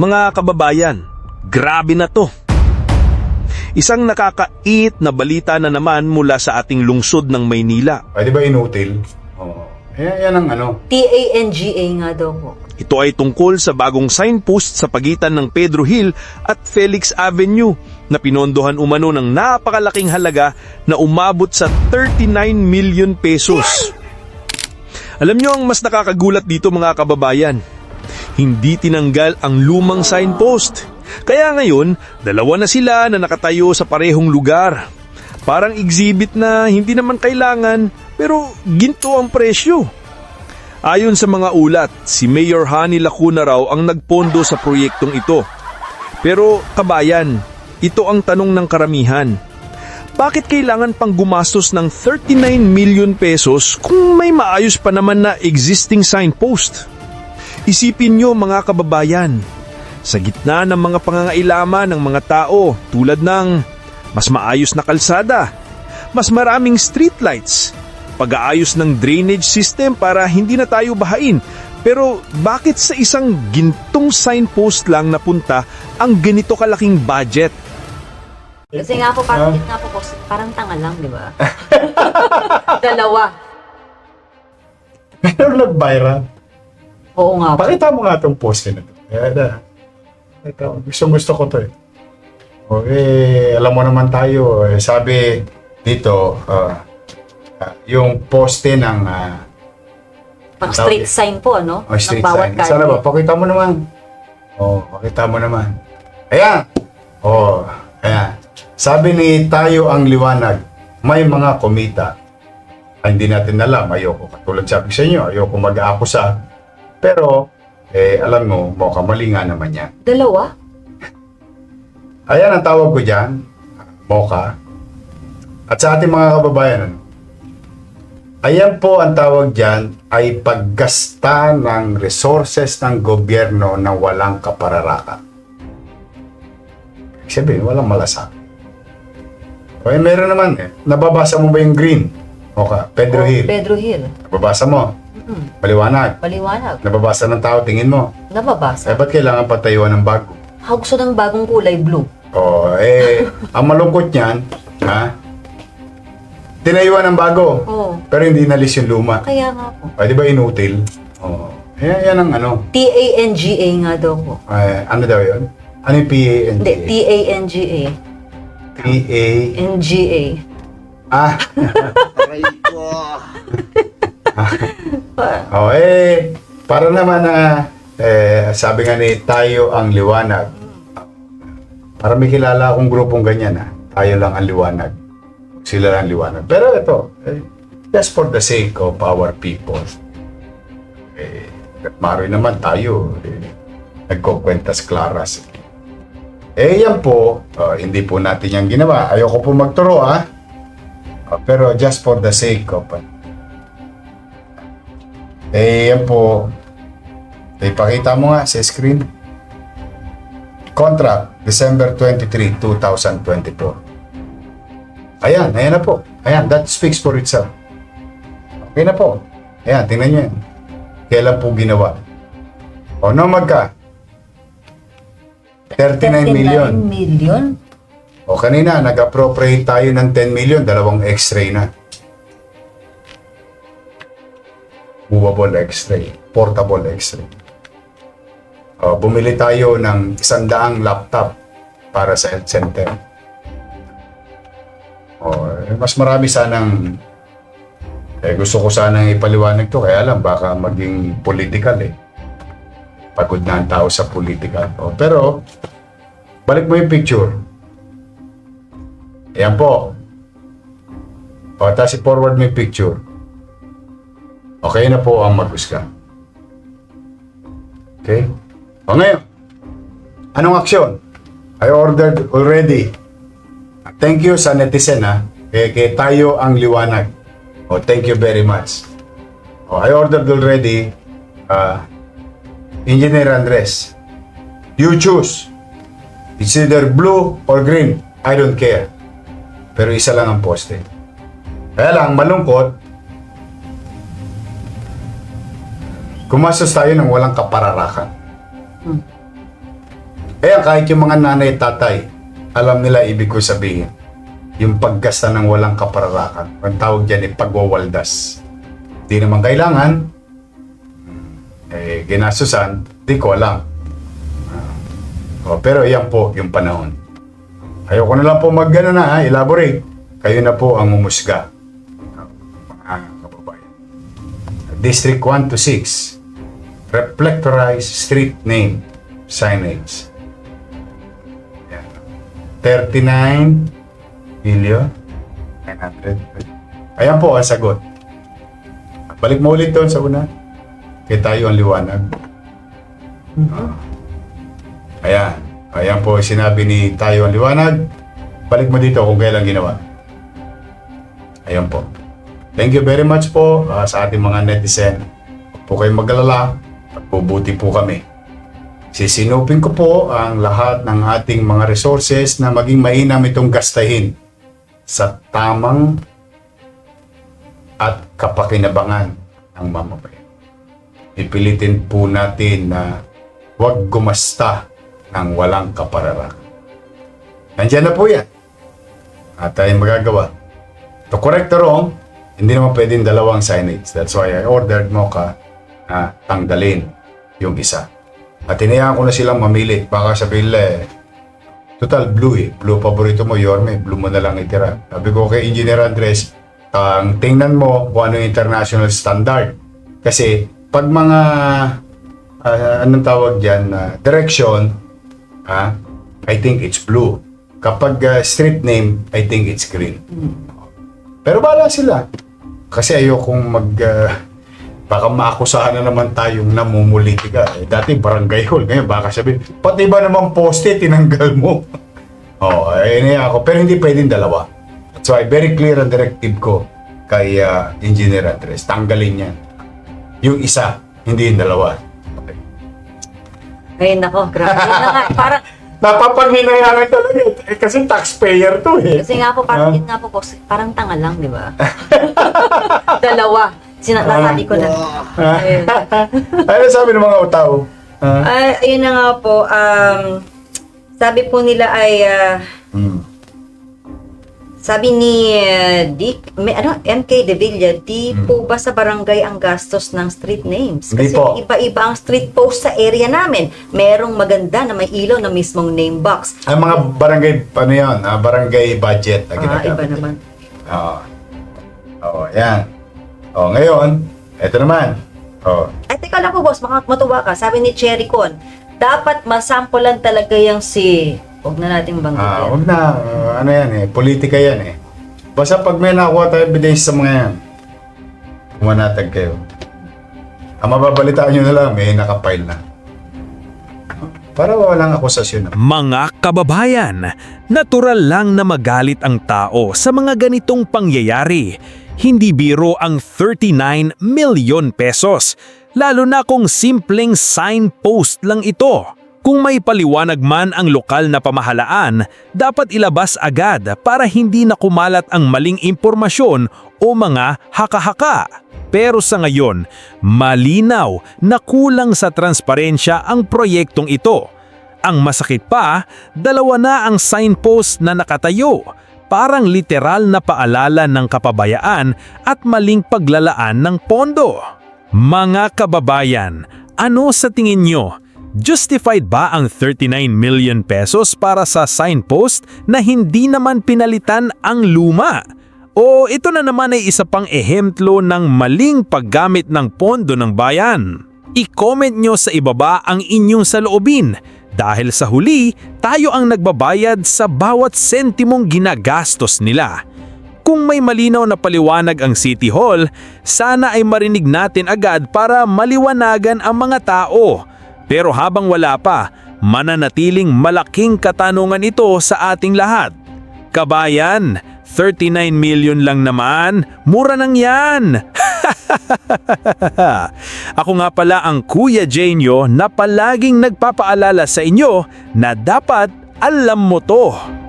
Mga kababayan, grabe na to. Isang nakakait na balita na naman mula sa ating lungsod ng Maynila. Pwede ba inutil? Oo. Eh, yan ang ano. T-A-N-G-A nga daw po. Ito ay tungkol sa bagong signpost sa pagitan ng Pedro Hill at Felix Avenue na pinondohan umano ng napakalaking halaga na umabot sa 39 million pesos. Alam nyo ang mas nakakagulat dito mga kababayan? Hindi tinanggal ang lumang signpost. Kaya ngayon, dalawa na sila na nakatayo sa parehong lugar. Parang exhibit na hindi naman kailangan pero ginto ang presyo. Ayon sa mga ulat, si Mayor Hani Lacuna raw ang nagpondo sa proyektong ito. Pero kabayan, ito ang tanong ng karamihan. Bakit kailangan pang gumastos ng 39 million pesos kung may maayos pa naman na existing signpost? Isipin nyo mga kababayan, sa gitna ng mga pangangailaman ng mga tao tulad ng mas maayos na kalsada, mas maraming streetlights, pag-aayos ng drainage system para hindi na tayo bahain. Pero bakit sa isang gintong signpost lang napunta ang ganito kalaking budget? Kasi nga po, parang, nga po, po, parang tanga lang, di ba? Dalawa. Pero nag-viral. Oo nga. Pakita mo nga itong post na ito. Kaya na. Ito, gusto gusto ko to eh. O eh, alam mo naman tayo, eh, sabi dito, ah, ah, yung poste ng ah, Pang street sign po, ano? oh, street sign. Sana ba? Pakita mo naman. Oh, pakita mo naman. Ayan. Oh, ayan. Sabi ni Tayo ang liwanag, may mga komita. Ay, hindi natin alam. Ayoko. Katulad sabi sa inyo, ayoko mag-aakusa. Pero, eh, alam mo, mukhang mali nga naman yan. Dalawa? Ayan ang tawag ko dyan, Mocha. At sa ating mga kababayan, ano? Ayan po ang tawag dyan ay paggasta ng resources ng gobyerno na walang kapararakan. Sabihin, walang malasakit. O eh, meron naman eh. Nababasa mo ba yung green? Mocha, Pedro Oh, Hill. Pedro Hill. Nababasa mo? Mm-mm. Maliwanag. Paliwanag. Nababasa ng tao, tingin mo. Eh, Nababasa. ba't kailangan patayuan ng bago? Ha, gusto ng bagong kulay blue. Oh, eh, ang malungkot niyan, ha? Tinayuan ng bago, Oo. pero hindi nalis yung luma. Kaya nga po. Pwede ba inutil? Oo. Eh, yan ang ano. T-A-N-G-A nga daw po. Eh, ano daw yun? Ano yung Hindi, P-A-N-G-A? T-A-N-G-A. P-A... N-G-A. Ah! Pa- oh, eh, para naman na, eh, sabi nga ni tayo ang liwanag. Para may kilala akong grupong ganyan, ha? Tayo lang ang liwanag. Sila lang ang liwanag. Pero ito, eh, just for the sake of our people. Eh, maroy naman tayo, eh, nagkukwentas klaras. Eh, yan po, oh, hindi po natin yan ginawa. Ayoko po magturo, ha? Oh, pero just for the sake of, uh, eh, yan po. Eh, pakita mo nga sa screen. Contract, December 23, 2024. Ayan, ayan na po. Ayan, that speaks for itself. Okay na po. Ayan, tingnan nyo yan. Kailan po ginawa? O, no magka? 39 million. million? O kanina, nag-appropriate tayo ng 10 million, dalawang x-ray na. Movable x-ray, portable x-ray. O, bumili tayo ng isang daang laptop para sa health center. O, eh, mas marami sanang eh, gusto ko sanang ipaliwanag to, kaya lang baka maging political eh. Pagod na ang tao sa political. O, pero, balik mo yung picture. Ayan po. O, tapos i-forward mo yung picture. Okay na po ang mag-usga. Okay? O ngayon, anong aksyon? I ordered already. Thank you sa netizen ha. Kaya, kaya tayo ang liwanag. O, thank you very much. O, I ordered already uh, Engineer Andres. You choose. It's either blue or green. I don't care. Pero isa lang ang poste. Kaya lang, malungkot, gumastos tayo ng walang kapararakan. Kaya kahit yung mga nanay at tatay, alam nila ibig ko sabihin. Yung paggasta ng walang kapararakan. Ang tawag dyan ay pagwawaldas. Di naman kailangan, eh, ginasusan, di ko alam. Ah, oh, pero yan po yung panahon. Ayoko na lang po mag na, ha, elaborate. Kayo na po ang umusga. Mga kababayan. District 1 to 6. Reflectorized street name signage. Yan. 39 billion 900. Ayan po ang sagot. Balik mo ulit doon sa una. Kaya tayo ang liwanag. Ah. Ayan. Ayan po sinabi ni tayo ang liwanag. Balik mo dito kung kailan ginawa. Ayan po. Thank you very much po ah, sa ating mga netizen. Huwag po kayong magalala. Pagbubuti po kami. Sisinupin ko po ang lahat ng ating mga resources na maging mainam itong gastahin sa tamang at kapakinabangan ng mamamayan. Ipilitin po natin na huwag gumasta ng walang kapararakan. Nandiyan na po yan. At tayo magagawa. To correct the wrong, hindi naman pwedeng dalawang signage. That's why I ordered mo ka na tanggalin yung isa. At hinayaan ko na silang mamili. Baka sabihin nila eh, total blue eh. Blue paborito mo, Yorme. Blue mo na lang itira. Sabi ko kay Engineer Andres, ang tingnan mo kung ano yung international standard. Kasi pag mga ah, anong tawag dyan, ah, direction, ah, I think it's blue. Kapag ah, street name, I think it's green. Pero bala sila. Kasi ayokong mag... ah, baka maakusahan na naman tayong namumulitika. Eh, dati barangay hall. Ngayon baka sabihin, pati ba naman poste, tinanggal mo? Oo, oh, ayun ako. Pero hindi pwedeng dalawa. So, I very clear ang directive ko kay ah, Engineer Andres. Tanggalin yan. Yung isa, hindi yung dalawa. Okay. Ay, nako, grabe na nga. Parang, Napapanghinayangin talaga. Eh, kasi taxpayer to eh. kasi nga po, parang, Ah. yun nga po, boss, parang tanga lang, di ba? Dalawa. Sinasabi ko na. Ayun. ano sabi ng mga tao? Ah? Ay, ayun na nga po, um, sabi po nila ay, ah, Hmm. sabi ni ah, Dick, may, ano, MK De Villa, di po ba sa barangay ang gastos ng street names? Hindi Kasi po. iba-iba ang street post sa area namin. Merong maganda na may ilaw na mismong name box. Ang mga barangay, ano yan? Ah, barangay budget na Ah, ginagamit. iba naman. Oo. Oo, yan. Oo, ngayon, eto naman. Oo. Ay, teka lang po, boss, baka matuwa ka. Sabi ni Cherry Con, dapat masampulan talaga yung si... Huwag na nating Ah, banggitin. wag na. Ah, ano yan eh. Politika yan eh. Basta pag may nakuha tayo evidence sa mga yan, kumanatag kayo. Ang mababalitaan nyo na lang, may nakapile na. Para walang akusasyon na. Mga kababayan, natural lang na magalit ang tao sa mga ganitong pangyayari. Hindi biro ang 39 milyon pesos, lalo na kung simpleng signpost lang ito. Kung may paliwanag man ang lokal na pamahalaan, dapat ilabas agad para hindi na kumalat ang maling impormasyon o mga haka-haka. Pero sa ngayon, malinaw na kulang sa transparensya ang proyektong ito. Ang masakit pa, dalawa na ang signpost na nakatayo, parang literal na paalala ng kapabayaan at maling paglalaan ng pondo. Mga kababayan, ano sa tingin nyo? Justified ba ang 39 million pesos para sa signpost na hindi naman pinalitan ang luma? O ito na naman ay isa pang ehemplo ng maling paggamit ng pondo ng bayan? I-comment nyo sa ibaba ang inyong saloobin dahil sa huli, tayo ang nagbabayad sa bawat sentimong ginagastos nila. Kung may malinaw na paliwanag ang City Hall, sana ay marinig natin agad para maliwanagan ang mga tao. Pero habang wala pa, mananatiling malaking katanungan ito sa ating lahat. Kabayan, 39 million lang naman, mura nang yan! Ako nga pala ang Kuya Jenyo na palaging nagpapaalala sa inyo na dapat alam mo to.